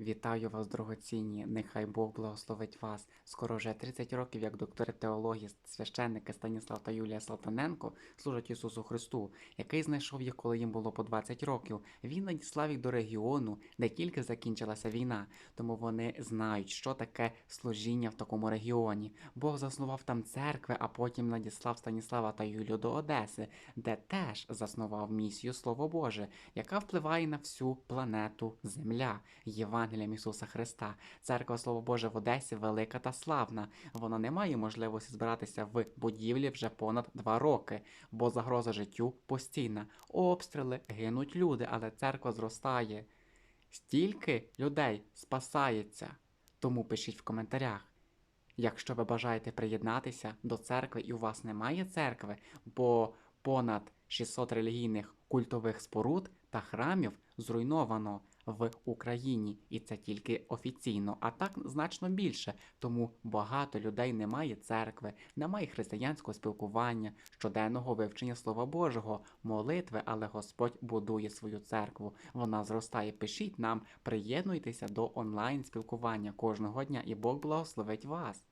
Вітаю вас, дорогоцінні, нехай Бог благословить вас. Скоро вже 30 років, як доктори теології, священники Станіслав та Юлія Салтаненко служать Ісусу Христу, який знайшов їх, коли їм було по 20 років. Він надіслав їх до регіону, де тільки закінчилася війна, тому вони знають, що таке служіння в такому регіоні. Бог заснував там церкви, а потім надіслав Станіслава та Юлію до Одеси, де теж заснував місію Слово Боже, яка впливає на всю планету Земля. Євангелієм Ісуса Христа. Церква Слово Боже в Одесі велика та славна. Вона не має можливості збиратися в будівлі вже понад два роки, бо загроза життю постійна. Обстріли, гинуть люди, але церква зростає. Стільки людей спасається. Тому пишіть в коментарях. Якщо ви бажаєте приєднатися до церкви і у вас немає церкви, бо понад 600 релігійних культових споруд та храмів зруйновано в Україні, і це тільки офіційно, а так значно більше. Тому багато людей не має церкви, немає християнського спілкування, щоденного вивчення Слова Божого, молитви, але Господь будує свою церкву. Вона зростає. Пишіть нам, приєднуйтеся до онлайн спілкування кожного дня, і Бог благословить вас.